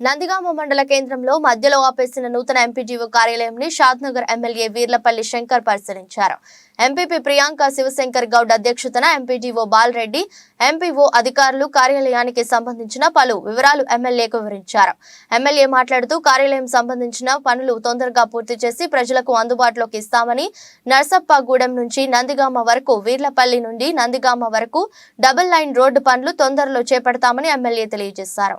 నందిగామ మండల కేంద్రంలో మధ్యలో ఆపేసిన నూతన ఎంపీజీఓ కార్యాలయంని షాద్నగర్ ఎమ్మెల్యే వీర్లపల్లి శంకర్ పరిశీలించారు. ఎంపీపీ ప్రియాంక శివశంకర్ గౌడ్ అధ్యక్షతన ఎంపీజీఓ బాలరెడ్డి ఎంపీఓ అధికారులు కార్యాలయానికి సంబంధించిన పలు వివరాలు ఎమ్మెల్యేకు వివరించారు. ఎమ్మెల్యే మాట్లాడుతూ కార్యాలయం సంబంధించిన పనులు తొందరగా పూర్తి చేసి ప్రజలకు అందుబాటులోకి ఇస్తామని నర్సప్పగూడెం నుంచి నందిగామ వరకు వీర్లపల్లి నుండి నందిగామ వరకు డబుల్ లైన్ రోడ్డు పనులు తొందరలో చేపడతామని ఎమ్మెల్యే తెలియజేశారు.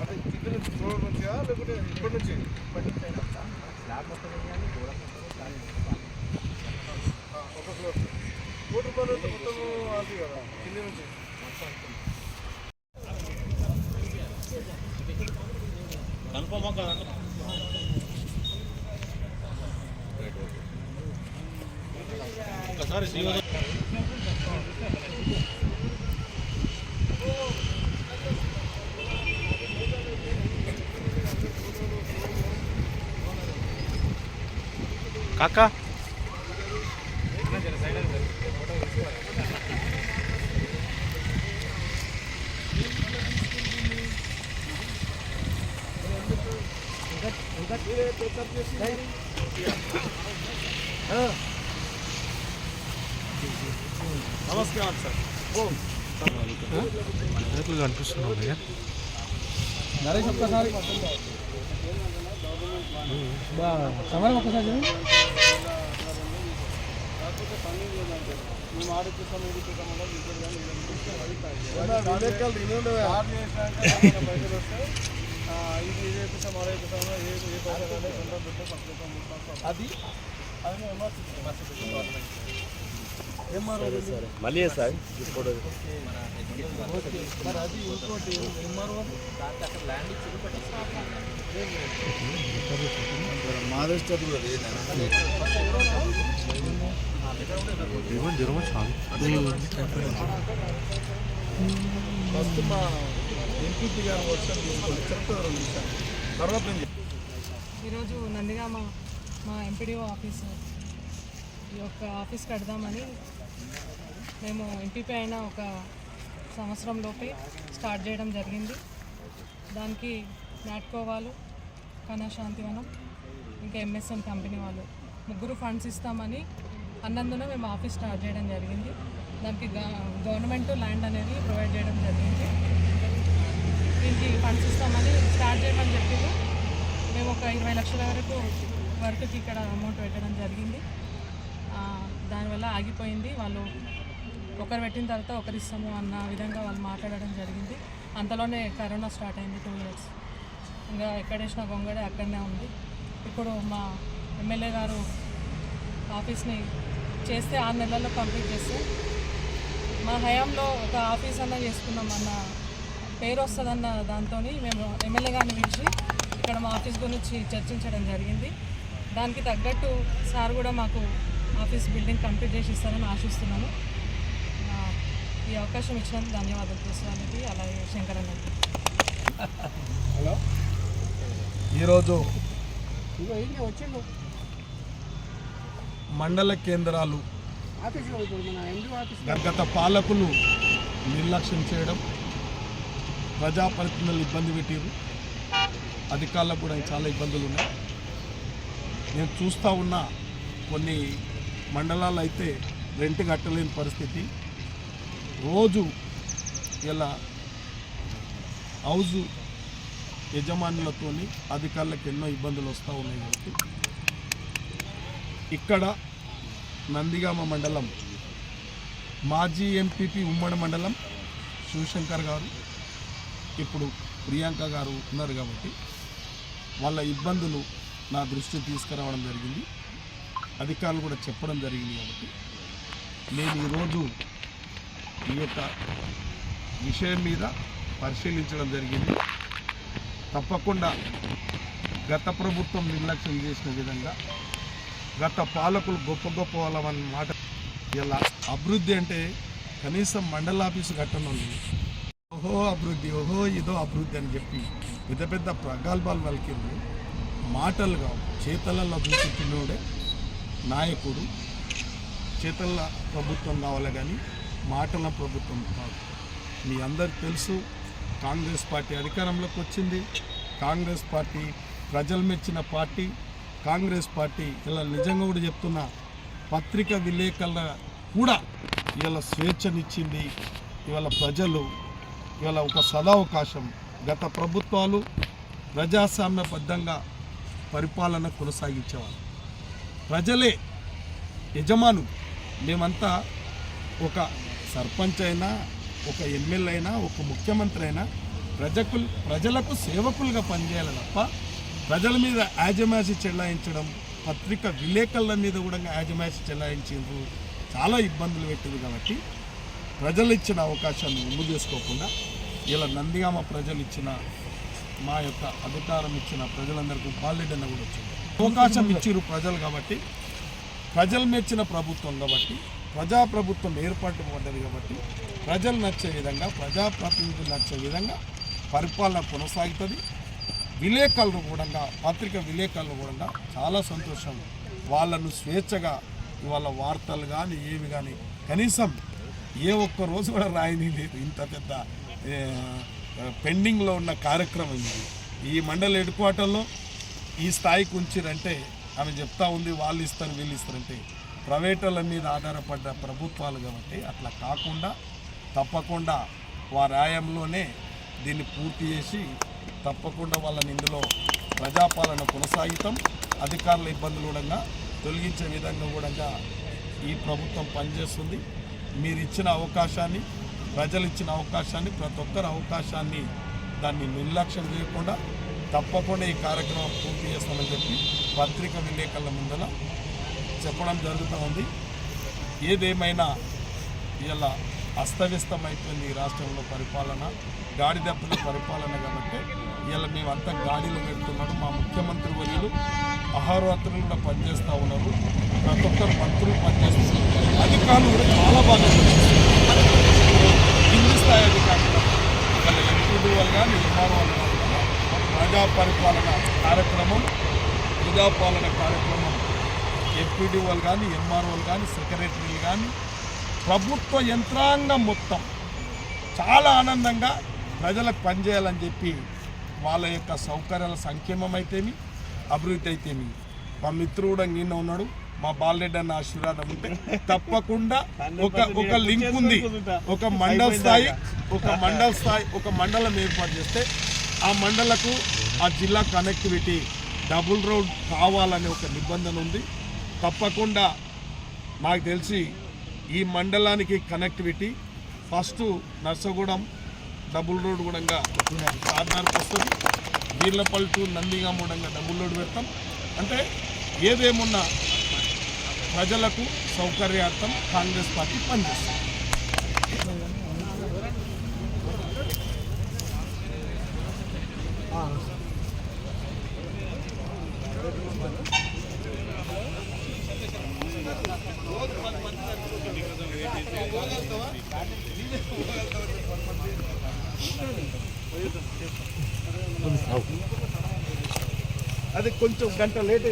అంటే కింద నుంచి ఫ్లోర్ నుంచా లేకుంటే ఇప్పటి నుంచి ఒక ఫ్లోర్ కోటి రూపాయలు మొత్తం అది కదా కింద నుంచి. కాకా. నమస్కారం సార్. రేట్లు కనిపిస్తున్నాయి నరేష్ ఒక్కసారి సమరం ఒక్కసారి. అది అది మళ్ళీ సార్. మరి అది ఎంఆర్ఓ కూడా ఫస్ట్ మా ఎంపీపీ గారు వర్షం తీసుకోండి చెప్తారు తర్వాత ఈరోజు నందిగామ మా ఎంపీడీఓ ఆఫీస్ ఈ యొక్క ఆఫీస్ కడదామని మేము ఎంపీపీ అయిన ఒక సంవత్సరం లోపే స్టార్ట్ చేయడం జరిగింది. దానికి నాట్కో వాళ్ళు కణాశాంతివనం ఇంకా ఎంఎస్ఎన్ కంపెనీ వాళ్ళు ముగ్గురు ఫండ్స్ ఇస్తామని అన్నందున మేము ఆఫీస్ స్టార్ట్ చేయడం జరిగింది. దానికి గవర్నమెంట్ ల్యాండ్ అనేది ప్రొవైడ్ చేయడం జరిగింది. దీనికి ఫండ్స్ ఇస్తామని స్టార్ట్ చేయమని చెప్పింది. మేము ఒక ఇరవై లక్షల వరకు వర్క్కి ఇక్కడ అమౌంట్ పెట్టడం జరిగింది. దానివల్ల ఆగిపోయింది. వాళ్ళు ఒకరు పెట్టిన తర్వాత ఒకరు ఇస్తాము అన్న విధంగా వాళ్ళు మాట్లాడడం జరిగింది. అంతలోనే కరోనా స్టార్ట్ అయింది టూ ఇయర్స్. ఇంకా ఎక్కడేసిన గొంగడే అక్కడనే ఉంది. ఇప్పుడు మా ఎమ్మెల్యే గారు ఆఫీస్ని చేస్తే ఆరు నెలల్లో కంప్లీట్ చేస్తే మా హయాంలో ఒక ఆఫీస్ అన్న చేసుకున్నాం అన్న పేరు వస్తుందన్న దాంతో మేము ఎమ్మెల్యే గారిని పిలిచి ఇక్కడ మా ఆఫీస్ గురించి చర్చించడం జరిగింది. దానికి తగ్గట్టు సార్ కూడా మాకు ఆఫీస్ బిల్డింగ్ కంప్లీట్ చేసి ఇస్తానని ఆశిస్తున్నాను. ఈ అవకాశం ఇచ్చినందుకు ధన్యవాదాలు ప్రస్తుతానికి అలాగే శంకరన్న హలో. ఈరోజు మండల కేంద్రాలు గత పాలకులు నిర్లక్ష్యం చేయడం ప్రజాప్రతినిధులు ఇబ్బంది పెట్టారు అధికారులకు కూడా చాలా ఇబ్బందులు ఉన్నాయి. నేను చూస్తూ ఉన్న కొన్ని మండలాలు అయితే రెంట్ కట్టలేని పరిస్థితి. రోజు ఇలా హౌజ్ యజమానులతోని అధికారులకు ఎన్నో ఇబ్బందులు వస్తూ ఉన్నాయి కాబట్టి ఇక్కడ నందిగామ మండలం మాజీ ఎంపీపీ ఉమ్మడి మండలం శివశంకర్ గారు ఇప్పుడు ప్రియాంక గారు ఉన్నారు కాబట్టి వాళ్ళ ఇబ్బందులు నా దృష్టి తీసుకురావడం జరిగింది. అధికారులు కూడా చెప్పడం జరిగింది కాబట్టి నేను ఈరోజు ఈ యొక్క విషయం మీద పరిశీలించడం జరిగింది. తప్పకుండా గత ప్రభుత్వం నిర్లక్ష్యం చేసిన విధంగా గత పాలకులు గొప్ప గొప్ప వాళ్ళమన్న మాట ఇలా అభివృద్ధి అంటే కనీసం మండల ఆఫీసు కట్టడం ఓహో అభివృద్ధి ఓహో ఇదో అభివృద్ధి అని చెప్పి పెద్ద పెద్ద ప్రగల్భాలు పలికింది. మాటలుగా చేతలలో చూపించినోడే నాయకుడు చేతల ప్రభుత్వం కావాలి కానీ మాటల ప్రభుత్వం కాదు. మీ అందరికి తెలుసు కాంగ్రెస్ పార్టీ అధికారంలోకి వచ్చింది. కాంగ్రెస్ పార్టీ ప్రజలు మెచ్చిన పార్టీ. కాంగ్రెస్ పార్టీ ఇలా నిజంగా కూడా చెప్తున్న పత్రిక విలేకరుల కూడా ఇవాళ స్వేచ్ఛనిచ్చింది. ఇవాళ ప్రజలు ఇవాళ ఒక సదావకాశం. గత ప్రభుత్వాలు ప్రజాస్వామ్యబద్ధంగా పరిపాలన కొనసాగించేవాళ్ళు. ప్రజలే యజమాను మేమంతా ఒక సర్పంచ్ అయినా ఒక ఎమ్మెల్యే అయినా ఒక ముఖ్యమంత్రి అయినా ప్రజకు ప్రజలకు సేవకులుగా పనిచేయాలి తప్ప ప్రజల మీద యాజమాసి చెల్లాయించడం పత్రిక విలేకరుల మీద కూడా యాజమాసి చెల్లాయించారు చాలా ఇబ్బందులు పెట్టింది కాబట్టి ప్రజలు ఇచ్చిన అవకాశాన్ని ముందు చేసుకోకుండా ఇలా నందిగామ ప్రజలు ఇచ్చిన మా యొక్క అధికారం ఇచ్చిన ప్రజలందరికీ బాల్యడన్న కూడా వచ్చింది. అవకాశం ఇచ్చిరు ప్రజలు కాబట్టి ప్రజలు మెచ్చిన ప్రభుత్వం కాబట్టి ప్రజాప్రభుత్వం ఏర్పాటు పడ్డది కాబట్టి ప్రజలు నచ్చే విధంగా ప్రజాప్రతినిధులు నచ్చే విధంగా పరిపాలన కొనసాగుతుంది. విలేకరులు కూడా పత్రిక విలేకరులు కూడా చాలా సంతోషం. వాళ్ళను స్వేచ్ఛగా ఇవాళ వార్తలు కానీ ఏవి కానీ కనీసం ఏ ఒక్క రోజు కూడా రాయని లేదు. ఇంత పెద్ద పెండింగ్లో ఉన్న కార్యక్రమం ఇది. ఈ మండల హెడ్ క్వార్టర్లో ఈ స్థాయికి ఉంచిరంటే ఆమె చెప్తా ఉంది వాళ్ళు ఇస్తారు వీళ్ళు ఇస్తారంటే ప్రైవేట్ వాళ్ళ మీద ఆధారపడ్డ ప్రభుత్వాలు కాబట్టి అట్లా కాకుండా తప్పకుండా వారి ఆయంలోనే దీన్ని పూర్తి చేసి తప్పకుండా వాళ్ళని ఇందులో ప్రజాపాలన కొనసాగితం అధికారుల ఇబ్బందులు కూడా తొలగించే విధంగా కూడా ఈ ప్రభుత్వం పనిచేస్తుంది. మీరు ఇచ్చిన అవకాశాన్ని ప్రజలు ఇచ్చిన అవకాశాన్ని ప్రతి ఒక్కరి అవకాశాన్ని దాన్ని నిర్లక్ష్యం చేయకుండా తప్పకుండా ఈ కార్యక్రమం పూర్తి చేస్తామని చెప్పి పత్రిక విలేకరుల ముందర చెప్పడం జరుగుతూ ఉంది. ఏదేమైనా ఇలా అస్తవ్యస్తమైపోయింది ఈ రాష్ట్రంలో పరిపాలన గాడి దెబ్బల పరిపాలన కాబట్టి ఇలా మేమంతా గాడిలో పెడుతున్నాము. మా ముఖ్యమంత్రి వర్యులు అహోరాత్రులు కూడా పనిచేస్తూ ఉన్నారు. ప్రతి ఒక్కరు మంత్రులు పనిచేస్తున్నారు. అధికారులు కూడా చాలా బాగా కింది స్థాయి అధికారులు వాళ్ళ కానీ ఎంఆర్ ప్రజా పరిపాలన కార్యక్రమం ప్రజాపాలన కార్యక్రమం ఎంపీడీ వాళ్ళు కానీ ఎంఆర్ఓలు కానీ సెక్రటరీలు కానీ ప్రభుత్వ యంత్రాంగం మొత్తం చాలా ఆనందంగా ప్రజలకు పనిచేయాలని చెప్పి వాళ్ళ యొక్క సౌకర్యాల సంక్షేమం అయితేమి అభివృద్ధి అయితేమి. మా మిత్రుడు కూడా నిన్న ఉన్నాడు. మా బాలరెడ్డి అన్న ఆశీర్వాదం ఉంటే తప్పకుండా ఒక ఒక లింక్ ఉంది. ఒక మండల స్థాయి ఒక మండల స్థాయి ఒక మండలం ఏర్పాటు చేస్తే ఆ మండలకు ఆ జిల్లా కనెక్టివిటీ డబుల్ రోడ్ కావాలనే ఒక నిబంధన ఉంది. తప్పకుండా నాకు తెలిసి ఈ మండలానికి connectivity first Narsagudem double road కూడా చార్మినార్కి వస్తుంది. వీర్లపల్లి టు నందిగామ కూడా డబుల్ రోడ్ పెడతాం. అంటే ఏదేమున్నా ప్రజలకు సౌకర్యార్థం కాంగ్రెస్ పార్టీ పనిచేస్తుంది. అది కొంచెం గంట లేట్